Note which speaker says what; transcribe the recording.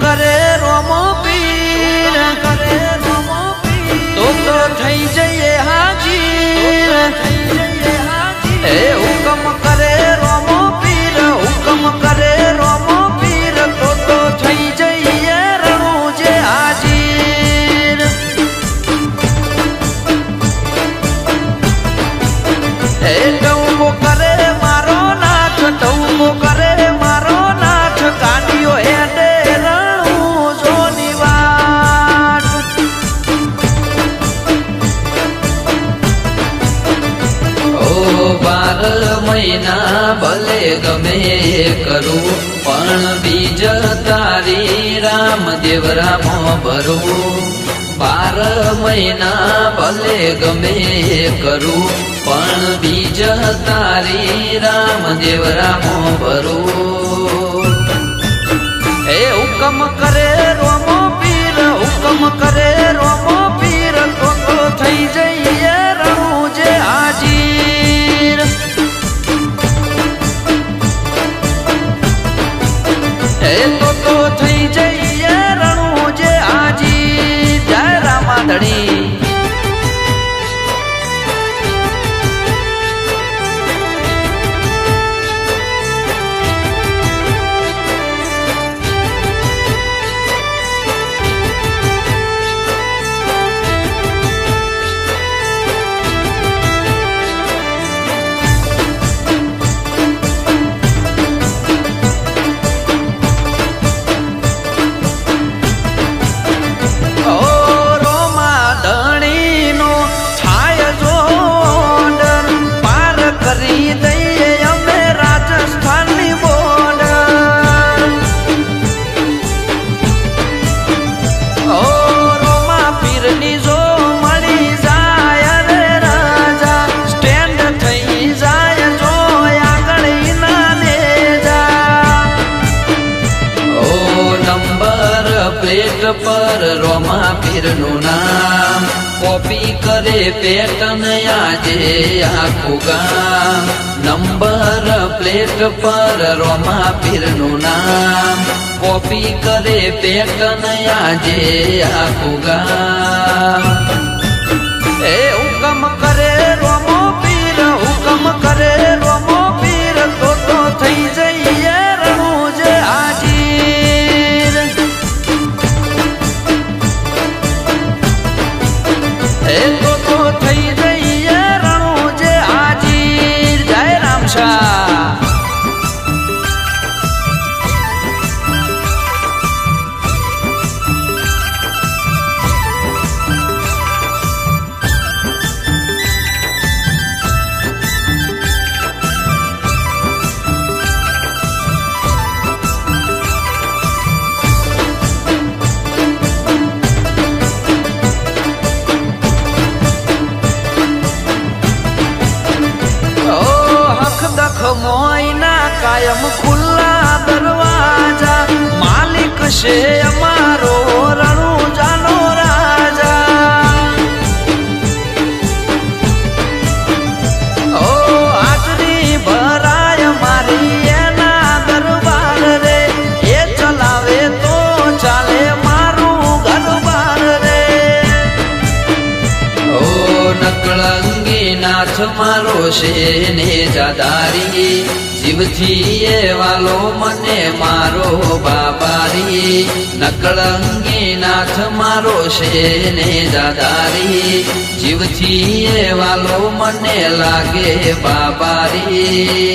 Speaker 1: કરે રોમો પીર. કરે રોમો પીર. તો થઈ જઈએ હાજીર.
Speaker 2: બાર મહિના ભલે ગમે કરું, પણ બીજ તારી રામદેવ રામ ભરું. બાર મહિના, ભલે ગમે કરું, પણ બીજ તારી રામદેવ રામ ભરું.
Speaker 1: એ હુકમ કરે રોમો પીર, હુકમ કરે એ તો
Speaker 2: પ્લેટ પર રોમા પીરનું નામ. કોપી કરે પેટન આજે આખું ગામ. નંબર પ્લેટ પર રોમા પીરનું નામ. કોપી કરે પેટન આજે આખું ગામ.
Speaker 1: એ હુકમ કાયમ ખુલ્લા દરવાજા. માલિક છે અમારો
Speaker 2: નાથ મારો છે ને જાદારી જીવથી એ વાલો મને મારો બાબારી નકળંગી નાથ મારો છે ને જાદારી જીવથી એ વાલો મને લાગે બાબારી